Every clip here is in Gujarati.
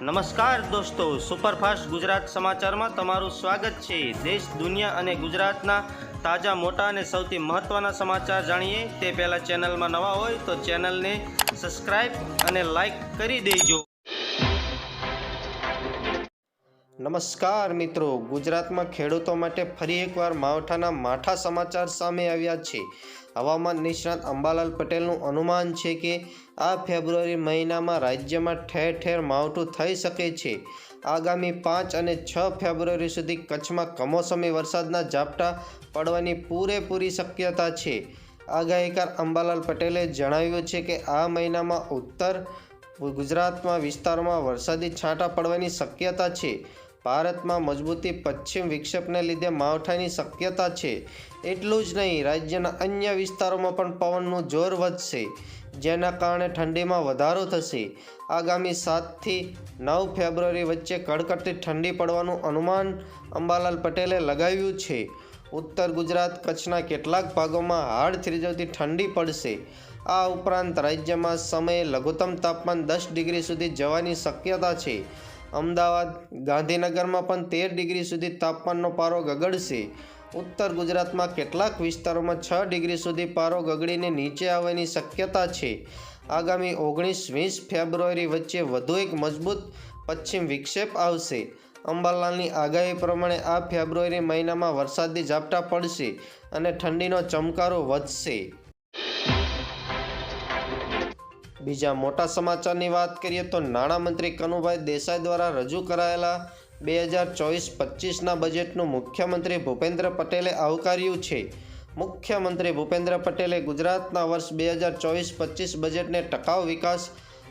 નમસ્કાર દોસ્તો, સુપરફાસ્ટ ગુજરાત સમાચારમાં તમારું સ્વાગત છે. દેશ, દુનિયા અને ગુજરાતના તાજા, મોટા અને સૌથી મહત્ત્વના સમાચાર જાણીએ. તે પહેલાં ચેનલમાં નવા હોય તો ચેનલને સબસ્ક્રાઈબ અને લાઈક કરી દેજો. નમસ્કાર મિત્રો, ગુજરાતમાં ખેડૂતો માટે ફરી એકવાર માવઠાના માઠા સમાચાર સામે આવ્યા છે. હવામાન નિષ્ણાત અંબાલાલ પટેલનું અનુમાન છે કે આ ફેબ્રુઆરી મહિનામાં રાજ્યમાં ઠેર ઠેર માવઠું થઈ શકે છે. આગામી પાંચ અને છ ફેબ્રુઆરી સુધી કચ્છમાં કમોસમી વરસાદના ઝાપટા પડવાની પૂરેપૂરી શક્યતા છે. આગાહીકાર અંબાલાલ પટેલે જણાવ્યું છે કે આ મહિનામાં ઉત્તર ગુજરાતમાં વિસ્તારોમાં વરસાદી છાંટા પડવાની શક્યતા છે. ભારતમાં મજબૂતી પશ્ચિમ વિક્ષેપને લીધે માવઠાની શક્યતા છે. એટલું જ નહીં, રાજ્યના અન્ય વિસ્તારોમાં પણ પવનનું જોર વધશે, જેના કારણે ઠંડીમાં વધારો થશે. આગામી સાતથી નવ ફેબ્રુઆરી વચ્ચે કડકડતી ઠંડી પડવાનું અનુમાન અંબાલાલ પટેલે લગાવ્યું છે. ઉત્તર ગુજરાત કચ્છના કેટલાક ભાગોમાં હાડ થ્રીજવતી ઠંડી પડશે. આ ઉપરાંત રાજ્યમાં સમયે લઘુત્તમ તાપમાન દસ ડિગ્રી સુધી જવાની શક્યતા છે. અમદાવાદ ગાંધીનગરમાં પણ તેર ડિગ્રી સુધી તાપમાનનો પારો ગગડશે. ઉત્તર ગુજરાતમાં કેટલાક વિસ્તારોમાં છ ડિગ્રી સુધી પારો ગગડીને નીચે આવવાની શક્યતા છે. આગામી ઓગણીસ વીસ ફેબ્રુઆરી વચ્ચે વધુ એક મજબૂત પશ્ચિમ વિક્ષેપ આવશે. અંબાલાલની આગાહી પ્રમાણે આ ફેબ્રુઆરી મહિનામાં વરસાદી ઝાપટા પડશે અને ઠંડીનો ચમકારો વધશે. બીજા મોટા સમાચારની વાત કરીએ તો નાણામંત્રી કનુભાઈ દેસાઈ દ્વારા રજૂ કરાયેલા બે હજાર ચોવીસ પચીસના બજેટનું મુખ્યમંત્રી ભૂપેન્દ્ર પટેલે આવકાર્યું છે. મુખ્યમંત્રી ભૂપેન્દ્ર પટેલે ગુજરાતના વર્ષ બે હજાર ચોવીસ પચીસ બજેટને ટકાઉ વિકાસ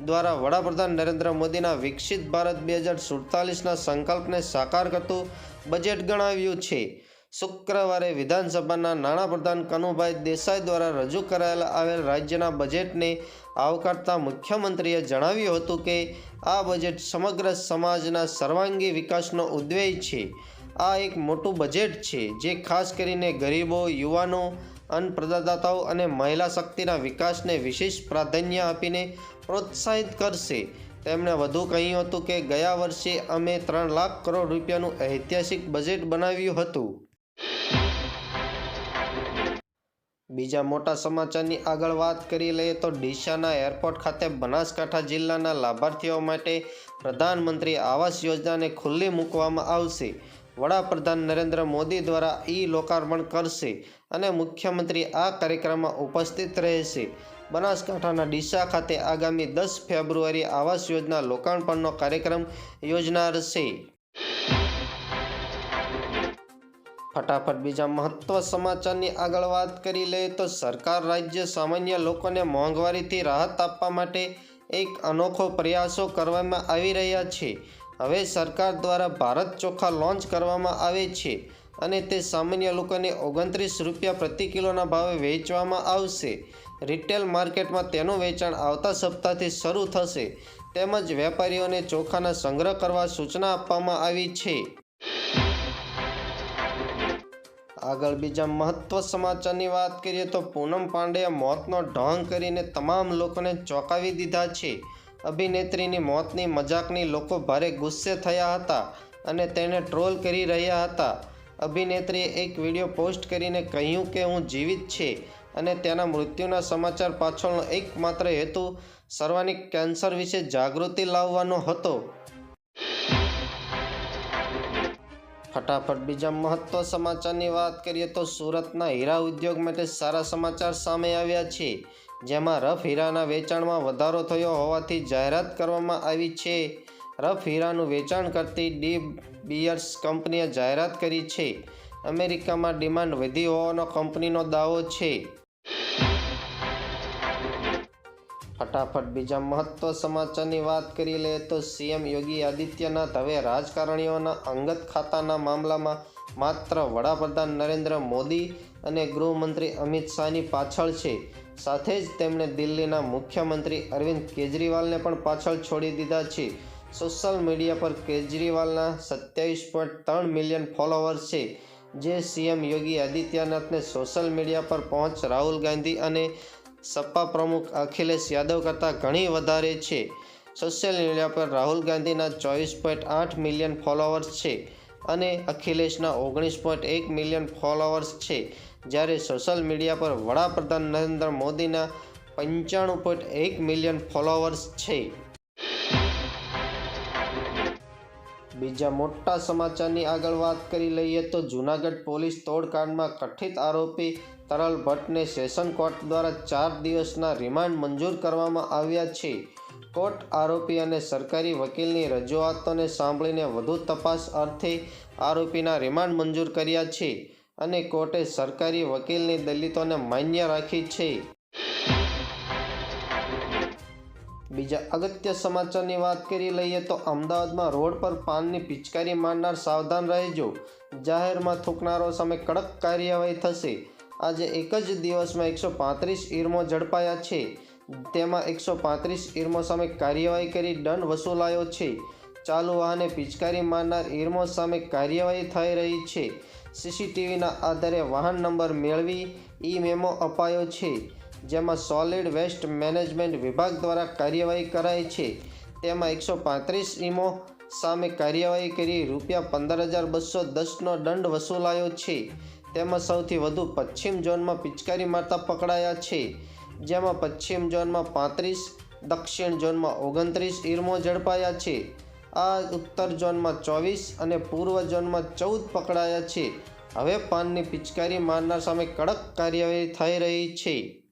દ્વારા વડાપ્રધાન નરેન્દ્ર મોદીના વિકસિત ભારત બે હજાર સુડતાલીસના સંકલ્પને સાકાર કરતું બજેટ ગણાવ્યું છે. શુક્રવારે વિધાનસભાના નાણાપ્રધાન કનુભાઈ દેસાઈ દ્વારા રજૂ કરાયેલા આવેલ રાજ્યના બજેટને આવકારતા મુખ્યમંત્રીએ જણાવ્યું હતું કે, આ બજેટ સમગ્ર સમાજના સર્વાંગી વિકાસનો ઉદ્વેય છે. આ એક મોટું બજેટ છે, જે ખાસ કરીને ગરીબો, યુવાનો, અન્નપ્રદાતાઓ અને મહિલા શક્તિના વિકાસને વિશેષ પ્રાધાન્ય આપીને પ્રોત્સાહિત કરશે. તેમણે વધુ કહ્યું હતું કે, ગયા વર્ષે અમે ત્રણ લાખ કરોડ રૂપિયાનું ઐતિહાસિક બજેટ બનાવ્યું હતું. બીજા મોટા સમાચારની આગળ વાત કરી લઈએ તો ડીસાના એરપોર્ટ ખાતે બનાસકાંઠા જિલ્લાના લાભાર્થીઓ માટે પ્રધાનમંત્રી આવાસ યોજનાને ખુલ્લી મૂકવામાં આવશે. વડાપ્રધાન નરેન્દ્ર મોદી દ્વારા ઈ લોકાર્પણ કરશે અને મુખ્યમંત્રી આ કાર્યક્રમમાં ઉપસ્થિત રહેશે. બનાસકાંઠાના ડીસા ખાતે આગામી દસ ફેબ્રુઆરી આવાસ યોજના લોકાર્પણનો કાર્યક્રમ યોજનાર છે. ફટાફટ બીજા મહત્વ સમાચારની આગળ વાત કરી લઈએ તો સરકાર રાજ્ય સામાન્ય લોકોને મોંઘવારીથી રાહત આપવા માટે એક અનોખો પ્રયાસો કરવામાં આવી રહ્યા છે. હવે સરકાર દ્વારા ભારત ચોખા લોન્ચ કરવામાં આવે છે અને તે સામાન્ય લોકોને ઓગણત્રીસ રૂપિયા પ્રતિ કિલોના ભાવે વેચવામાં આવશે. રિટેલ માર્કેટમાં તેનું વેચાણ આવતા સપ્તાહથી શરૂ થશે. તેમજ વેપારીઓને ચોખાના સંગ્રહ કરવા સૂચના આપવામાં આવી છે. આગળ બીજા મહત્વ સમાચારની વાત કરીએ તો પૂનમ પાંડેએ મોતનો ઢોંગ કરીને તમામ લોકોને ચોંકાવી દીધા છે. અભિનેત્રીની મોતની મજાકની લોકો ભારે ગુસ્સે થયા હતા અને તેને ટ્રોલ કરી રહ્યા હતા. અભિનેત્રીએ એક વીડિયો પોસ્ટ કરીને કહ્યું કે હું જીવિત છે અને તેના મૃત્યુના સમાચાર પાછળનો એકમાત્ર હેતુ સર્વાનિક કેન્સર વિશે જાગૃતિ લાવવાનો હતો. ફટાફટ બીજા મહત્વ સમાચારની વાત કરીએ તો સુરતના હીરા ઉદ્યોગ માટે સારા સમાચાર સામે આવ્યા છે. જેમાં રફ હીરાના વેચાણમાં વધારો થયો હોવાથી જાહેરાત કરવામાં આવી છે. રફ હીરાનું વેચાણ કરતી ડી બિયર્સ કંપનીએ જાહેરાત કરી છે. અમેરિકામાં ડિમાન્ડ વધી હોવાનો કંપનીનો દાવો છે. ફટાફટ બીજા મહત્વ સમાચારની વાત કરી લઈએ તો સીએમ યોગી આદિત્યનાથ હવે રાજકારણીઓના અંગત ખાતાના મામલામાં માત્ર વડાપ્રધાન નરેન્દ્ર મોદી અને ગૃહમંત્રી અમિત શાહની પાછળ છે. સાથે જ તેમણે દિલ્હીના મુખ્યમંત્રી અરવિંદ કેજરીવાલને પણ પાછળ છોડી દીધા છે. સોશિયલ મીડિયા પર કેજરીવાલના સત્યાવીસ પોઈન્ટ ત્રણ મિલિયન ફોલોવર્સ છે, જે સીએમ યોગી આદિત્યનાથને સોશિયલ મીડિયા પર પહોંચ રાહુલ ગાંધી અને સપા પ્રમુખ અખિલેશ યાદવ કરતાં ઘણી વધારે છે. સોશિયલ મીડિયા પર રાહુલ ગાંધીના ચોવીસ પોઈન્ટ આઠ મિલિયન ફોલોઅર્સ છે અને અખિલેશના ઓગણીસ પોઈન્ટ એક મિલિયન ફોલોઅર્સ છે. જ્યારે સોશિયલ મીડિયા પર વડાપ્રધાન નરેન્દ્ર મોદીના પંચાણું પોઈન્ટ એક મિલિયન ફોલોઅર્સ છે. બીજા મોટા સમાચારની આગળ વાત કરી લઈએ તો જૂનાગઢ પોલીસ તોડકાંડમાં કથિત આરોપી તરલ ભટ્ટને સેશન કોર્ટ દ્વારા ચાર દિવસના રિમાન્ડ મંજૂર કરવામાં આવ્યા છે. કોર્ટ આરોપી અને સરકારી વકીલની રજૂઆતોને સાંભળીને વધુ તપાસ અર્થે આરોપીના રિમાન્ડ મંજૂર કર્યા છે અને કોર્ટે સરકારી વકીલની દલિતોને માન્ય રાખી છે. બીજા અગત્ય સમાચારની વાત કરી લઈએ તો અમદાવાદમાં રોડ પર પાનની પિચકારી મારનાર સાવધાન રહેજો. જાહેરમાં થૂકનારો સામે કડક કાર્યવાહી થશે. આજે એક જ દિવસમાં એકસો પાંત્રીસ ઇરમો ઝડપાયા છે. તેમાં એકસો પાંત્રીસ ઇરમો સામે કાર્યવાહી કરી દંડ વસૂલાયો છે. ચાલુ વાહને પિચકારી મારનાર ઇરમો સામે કાર્યવાહી થઈ રહી છે. સીસીટીવીના આધારે વાહન નંબર મેળવી ઈ મેમો અપાયો છે. જેમાં સોલિડ વેસ્ટ મેનેજમેન્ટ વિભાગ દ્વારા કાર્યવાહી કરાઈ છે. તેમાં એકસો પાંત્રીસ ઇમો સામે કાર્યવાહી કરી રૂપિયા પંદર હજાર બસો દસનો દંડ વસૂલાયો છે. તેમાં સૌથી વધુ પશ્ચિમ ઝોનમાં પિચકારી મારતા પકડાયા છે. જેમાં પશ્ચિમ ઝોનમાં પાંત્રીસ, દક્ષિણ ઝોનમાં ઓગણત્રીસ ઇરમો ઝડપાયા છે. આ ઉત્તર ઝોનમાં ચોવીસ અને પૂર્વ ઝોનમાં ચૌદ પકડાયા છે. હવે પાનની પિચકારી મારનાર સામે કડક કાર્યવાહી થઈ રહી છે.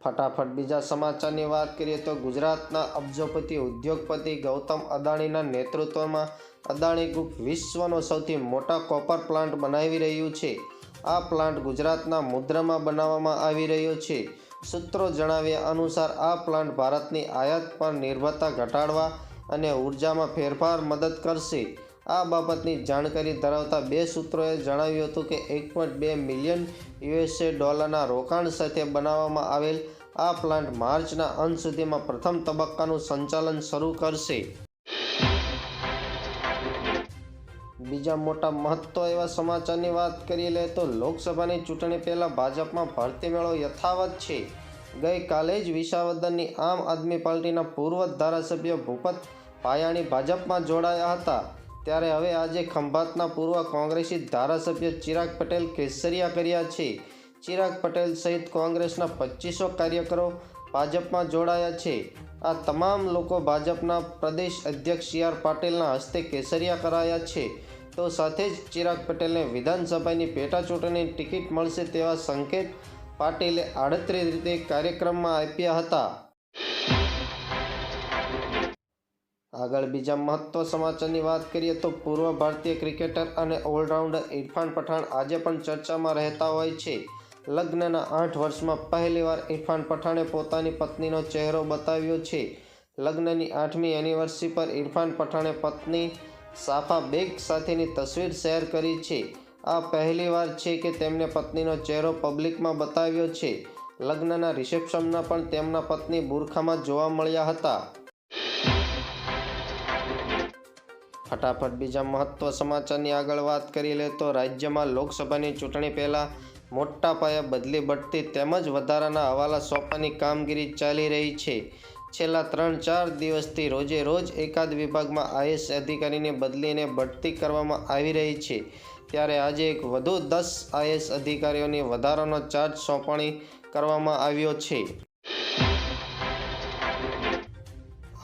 ફટાફટ બીજા સમાચારની વાત કરીએ તો ગુજરાતના અબજોપતિ ઉદ્યોગપતિ ગૌતમ અદાણીના નેતૃત્વમાં અદાણી ગ્રુપ વિશ્વનો સૌથી મોટા કોપર પ્લાન્ટ બનાવી રહ્યું છે. આ પ્લાન્ટ ગુજરાતના મુદ્રામાં બનાવવામાં આવી રહ્યો છે. સૂત્રો જણાવ્યા અનુસાર, આ પ્લાન્ટ ભારતની આયાત પર નિર્ભરતા ઘટાડવા અને ઉર્જામાં ફેરફાર મદદ કરશે. આ બાબતની જાણકારી ધરાવતા બે સૂત્રોએ જણાવ્યું હતું કે એક પોઈન્ટ બે મિલિયન યુએસએ ડોલરના રોકાણ સાથે બનાવવામાં આવેલ આ પ્લાન્ટ માર્ચના અંત સુધીમાં પ્રથમ તબક્કાનું સંચાલન શરૂ કરશે. બીજા મોટા મહત્વ એવા સમાચારની વાત કરી લે તો લોકસભાની ચૂંટણી પહેલાં ભાજપમાં ભરતી મેળો યથાવત છે. ગઈકાલે જ વિસાવદરની આમ આદમી પાર્ટીના પૂર્વ ધારાસભ્ય ભૂપત પાયાણી ભાજપમાં જોડાયા હતા. ત્યારે હવે આજે ખંભાતના પૂર્વ કોંગ્રેસી ધારાસભ્ય ચિરાગ પટેલ કેસરિયા કર્યા છે. ચિરાગ પટેલ સહિત કોંગ્રેસના પચીસો કાર્યકરો ભાજપમાં જોડાયા છે. આ તમામ લોકો ભાજપના પ્રદેશ અધ્યક્ષ સી આર પાટીલના હસ્તે કેસરિયા કરાયા છે. તો સાથે જ ચિરાગ પટેલને વિધાનસભાની પેટાચૂંટણી ટિકિટ મળશે તેવા સંકેત પાટીલે આડત્રીસ રીતે કાર્યક્રમમાં આપ્યા હતા. આગળ બીજા મહત્વ સમાચારની વાત કરીએ તો પૂર્વ ભારતીય ક્રિકેટર અને ઓલરાઉન્ડર ઇરફાન પઠાણ આજે પણ ચર્ચામાં રહેતા હોય છે. લગ્નના આઠ વર્ષમાં પહેલીવાર ઇરફાન પઠાણે પોતાની પત્નીનો ચહેરો બતાવ્યો છે. લગ્નની આઠમી એનિવર્સરી પર ઇરફાન પઠાણે પત્ની સાફા બેગ સાથેની તસવીર શેર કરી છે. આ પહેલીવાર છે કે તેમણે પત્નીનો ચહેરો પબ્લિકમાં બતાવ્યો છે. લગ્નના રિસેપ્શનમાં પણ તેમના પત્ની બુરખામાં જોવા મળ્યા હતા. ફટાફટ બીજા મહત્વ સમાચારની આગળ વાત કરી લે તો રાજ્યમાં લોકસભાની ચૂંટણી પહેલાં મોટા પાયે બદલી બઢતી તેમજ વધારાના હવાલા સોંપવાની કામગીરી ચાલી રહી છે. છેલ્લા ત્રણ ચાર દિવસથી રોજે રોજ એકાદ વિભાગમાં આઈએસ અધિકારીની બદલીને બઢતી કરવામાં આવી રહી છે. ત્યારે આજે એક વધુ દસ આઈએસ અધિકારીઓની વધારાનો ચાર્જ સોંપણી કરવામાં આવ્યો છે.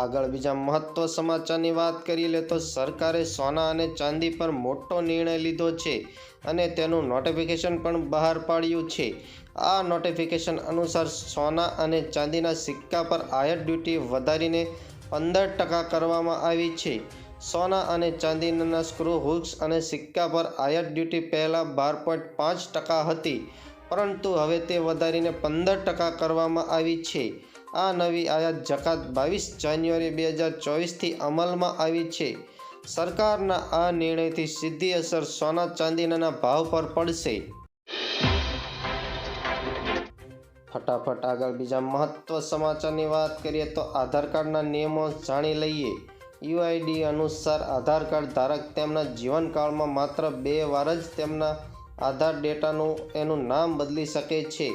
આગળ બીજા મહત્વ સમાચારની વાત કરી લે તો સરકારે સોના અને ચાંદી પર મોટો નિર્ણય લીધો છે અને તેનું નોટિફિકેશન પણ બહાર પાડ્યું છે. આ નોટિફિકેશન અનુસાર સોના અને ચાંદીના સિક્કા પર આયાત ડ્યુટી વધારીને પંદર ટકા કરવામાં આવી છે. સોના અને ચાંદીના સ્ક્રૂ હુક્સ અને સિક્કા પર આયાત ડ્યુટી પહેલાં બાર પોઈન્ટ પાંચ ટકા હતી, પરંતુ હવે તે વધારીને પંદર ટકા કરવામાં આવી છે. આ નવી આયાત જકાત બાવીસ જાન્યુઆરી બે હજાર ચોવીસથી અમલમાં આવી છે. સરકારના આ નિર્ણયથી સીધી અસર સોના ચાંદીના ભાવ પર પડશે. ફટાફટ આગળ બીજા મહત્વ સમાચારની વાત કરીએ તો આધાર કાર્ડના નિયમો જાણી લઈએ. યુઆઈડી અનુસાર આધાર કાર્ડ ધારક તેમના જીવનકાળમાં માત્ર બે વાર જ તેમના આધાર ડેટાનું એનું નામ બદલી શકે છે.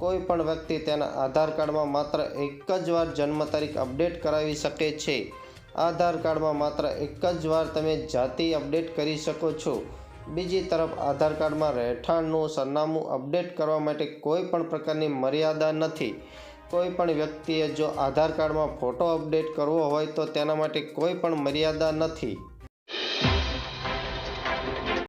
કોઈ પણ વ્યક્તિ તેના આધાર કાર્ડમાં માત્ર એક જ વાર જન્મ તારીખ અપડેટ કરાવી શકે છે. આધાર કાર્ડમાં માત્ર એક જ વાર તમે જાતિ અપડેટ કરી શકો છો. બીજી તરફ, આધાર કાર્ડમાં રહેઠાણનું સરનામું અપડેટ કરવા માટે કોઈ પણ પ્રકારની મર્યાદા નથી. કોઈ પણ વ્યક્તિએ જો આધાર કાર્ડમાં ફોટો અપડેટ કરવો હોય તો તેના માટે કોઈ પણ મર્યાદા નથી.